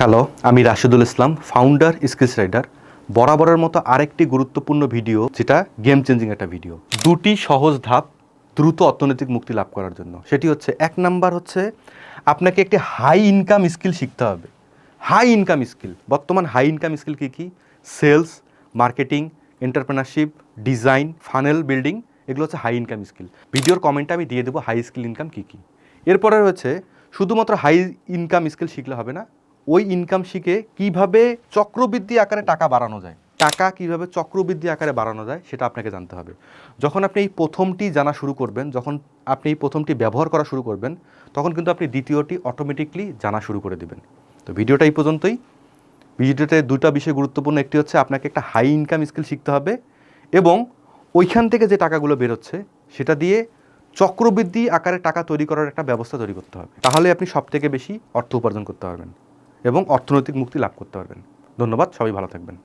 Hello, আমি Rashidul Islam founder skills rider বরাবরের মতো আরেকটি গুরুত্বপূর্ণ ভিডিও যেটা গেম চেঞ্জিং একটা ভিডিও দুটি সহজ ধাপ দ্রুত অর্থনৈতিক মুক্তি লাভ করার জন্য। সেটি হচ্ছে, এক নাম্বার হচ্ছে, আপনাকে একটি হাই ইনকাম স্কিল শিখতে হবে। হাই ইনকাম স্কিল বর্তমান হাই ইনকাম স্কিল কী কী? Sales marketing entrepreneurship design funnel building এগুলো হচ্ছে হাই ইনকাম স্কিল ভিডিওর কমেন্টে আমি দিয়ে দেবো হাই স্কিল ইনকাম কী কী। এরপরে রয়েছে, শুধুমাত্র হাই ইনকাম স্কিল শিখলে হবে না ওই ইনকাম শিখে কীভাবে চক্রবৃদ্ধি আকারে টাকা বাড়ানো যায়, টাকা কীভাবে চক্রবৃদ্ধি আকারে বাড়ানো যায় সেটা আপনাকে জানতে হবে। যখন আপনি এই প্রথমটি জানা শুরু করবেন, যখন আপনি এই প্রথমটি ব্যবহার করা শুরু করবেন, তখন কিন্তু আপনি দ্বিতীয়টি অটোমেটিকলি জানা শুরু করে দিবেন। তো ভিডিওটা এই পর্যন্তই। ভিডিওতে দুটা বিষয় গুরুত্বপূর্ণ, একটি হচ্ছে আপনাকে একটা হাই ইনকাম স্কিল শিখতে হবে এবং ওইখান থেকে যে টাকাগুলো বেরোচ্ছে, সেটা দিয়ে চক্রবৃদ্ধি আকারে টাকা তৈরি করার একটা ব্যবস্থা তৈরি করতে হবে। তাহলে আপনি সব থেকে বেশি অর্থ উপার্জন করতে পারবেন। এবং অর্থনৈতিক মুক্তি লাভ করতে পারবেন। ধন্যবাদ সবাই ভালো থাকবেন।